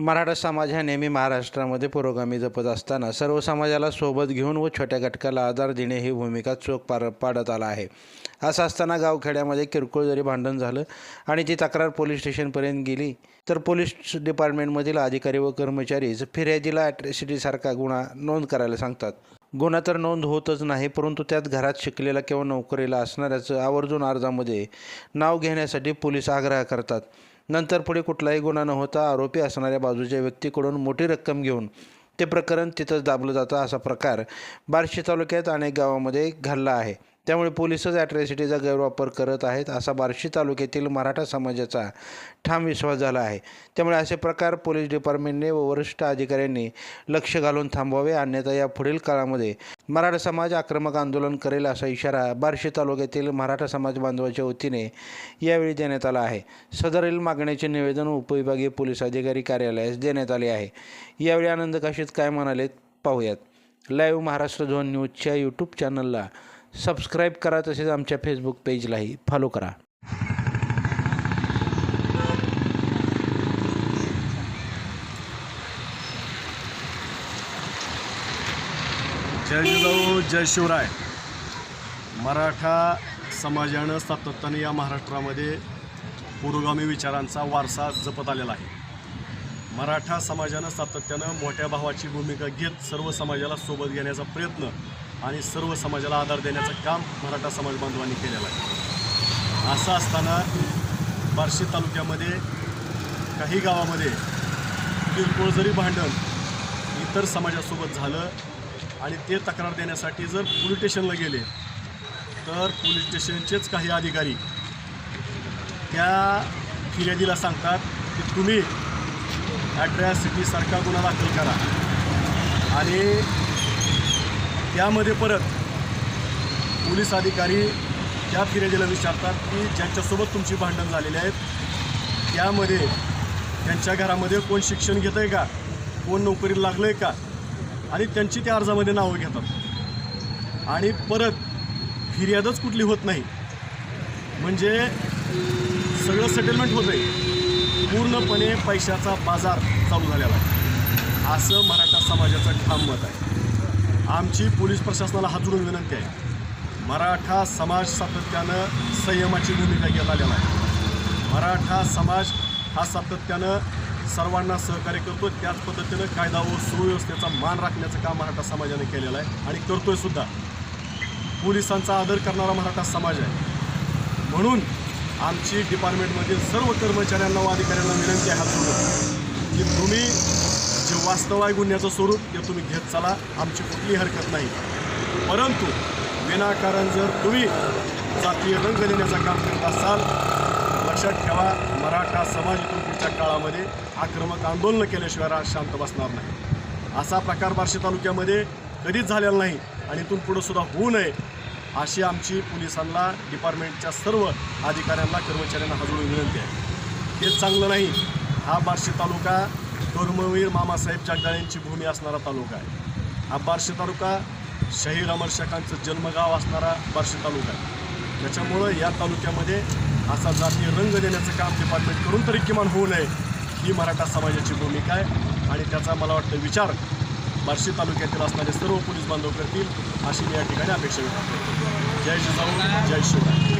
मराठा समाज हा नेहमी महाराष्ट्रामध्ये पुरोगामी जपत असताना सर्व समाजाला सोबत घेऊन व छोट्या घटकाला आधार देणे ही भूमिका चोख पार पाडत आला आहे. असं असताना गावखेड्यामध्ये किरकोळ जरी भांडण झालं आणि ती तक्रार पोलीस स्टेशनपर्यंत गेली तर पोलीस डिपार्टमेंटमधील अधिकारी व कर्मचारीच फिर्यादीला ॲट्रॅसिटीसारखा गुन्हा नोंद करायला सांगतात. गुन्हा तर नोंद होतच नाही परंतु त्यात घरात शिकलेला किंवा नोकरीला असणाऱ्याचं आवर्जून अर्जामध्ये नाव घेण्यासाठी पोलीस आग्रह करतात. नंतर पुढे कुठलाही गुन्हा न होता आरोपी असणाऱ्या बाजूच्या व्यक्तीकडून मोठी रक्कम घेऊन ते प्रकरण तिथंच दाबलं जातं असा प्रकार बार्शी तालुक्यात अनेक गावामध्ये घडला आहे. त्यामुळे पोलिसच ॲट्रॅसिटीचा गैरवापर करत आहेत असा बार्शी तालुक्यातील मराठा समाजाचा ठाम विश्वास झाला आहे. त्यामुळे असे प्रकार पोलीस डिपार्टमेंटने व वरिष्ठ अधिकाऱ्यांनी लक्ष घालून थांबवावे अन्यथा या पुढील काळामध्ये मराठा समाज आक्रमक आंदोलन करेल असा इशारा बार्शी तालुक्यातील मराठा समाज बांधवाच्या वतीने यावेळी देण्यात आला आहे. सदरील मागण्याचे निवेदन उपविभागीय पोलीस अधिकारी कार्यालयास देण्यात आले आहे. यावेळी आनंद काशीत काय म्हणालेत पाहूयात. लाईव्ह महाराष्ट्र झोन न्यूजच्या यूट्यूब चॅनलला सबस्क्राईब करा तसेच आमच्या फेसबुक पेजलाही फॉलो करा. जय जिजाऊ जय शिवराय. मराठा समाजानं सातत्याने या महाराष्ट्रामध्ये पुरोगामी विचारांचा वारसा जपत आलेला आहे. मराठा समाजानं सातत्यानं मोठ्या भावाची भूमिका घेत सर्व समाजाला सोबत घेण्याचा प्रयत्न आणि सर्व समाजाला आधार देण्याचं काम मराठा समाज बांधवांनी केलेलं आहे. असं असताना बार्शी तालुक्यामध्ये काही गावामध्ये किरकोळ जरी भांडण इतर समाजासोबत झालं आणि ते तक्रार देण्यासाठी जर पोलीस स्टेशनला गेले तर पोलीस स्टेशनचेच काही अधिकारी त्या फिर्यादीला सांगतात की तुम्ही ॲट्रॅसिटीसारखा गुन्हा दाखल करा. आणि त्यामध्ये परत पोलीस अधिकारी त्या फिर्यादीला विचारतात की ज्यांच्यासोबत तुमची भांडण झालेली आहेत. त्यामध्ये त्यांच्या घरामध्ये कोण शिक्षण घेत आहे का? कोण नोकरीला लागलं आहे का? आणि त्यांची त्या अर्जामध्ये नावं घेतात. आणि परत फिर्यादच कुठली होत नाही. म्हणजे सगळं सेटलमेंट होतं आहे पूर्णपणे पैशाचा बाजार चालू झालेला आहे. असं मराठा समाजाचं ठाम मत आहे. आमची पोलीस प्रशासनाला हात जोडून विनंती आहे. मराठा समाज सातत्यानं संयमाची भूमिका घेत आलेला आहे. मराठा समाज हा सातत्यानं सर्वांना सहकार्य करतो. त्याच पद्धतीनं कायदा व सुव्यवस्थेचा मान राखण्याचं काम मराठा समाजाने केलेलं आहे आणि करतोय सुद्धा. पोलिसांचा आदर करणारा मराठा समाज आहे. म्हणून आमची डिपार्टमेंटमधील सर्व कर्मचाऱ्यांना व अधिकाऱ्यांना विनंती आहे हात जोडून की तुम्ही जे वास्तव आहे गुन्ह्याचं स्वरूप ते तुम्ही घेत चला आमची कुठलीही हरकत नाही. परंतु विनाकारण जर तुम्ही जातीय रंग देण्याचं काम करत असाल लक्षात ठेवा मराठा समाज इथून पुढच्या काळामध्ये आक्रमक आंदोलनं केल्याशिवाय राज शांत बसणार नाही. असा प्रकार बार्शी तालुक्यामध्ये कधीच झालेला नाही आणि इथून पुढं सुद्धा होऊ नये अशी आमची पोलिसांना डिपार्टमेंटच्या सर्व अधिकाऱ्यांना कर्मचाऱ्यांना हजवून विनंती आहे. हे चांगलं नाही. हा बार्शी तालुका धर्मवीर मामासाहेब जगदाळेंची भूमी असणारा तालुका आहे. हा बार्शी तालुका शहीर अमर शेखांचं जन्मगाव असणारा बार्शी तालुका आहे. त्याच्यामुळं या तालुक्यामध्ये असा जातीय रंग देण्याचं काम डिपार्टमेंट करून तरी किमान होऊ नये ही मराठा समाजाची भूमिका आहे. आणि त्याचा मला वाटतं विचार बार्शी तालुक्यातील असणारे सर्व पोलीस बांधव करतील अशी मी या ठिकाणी अपेक्षा व्यक्त करतो. जय जिजाऊ जय शिवराय.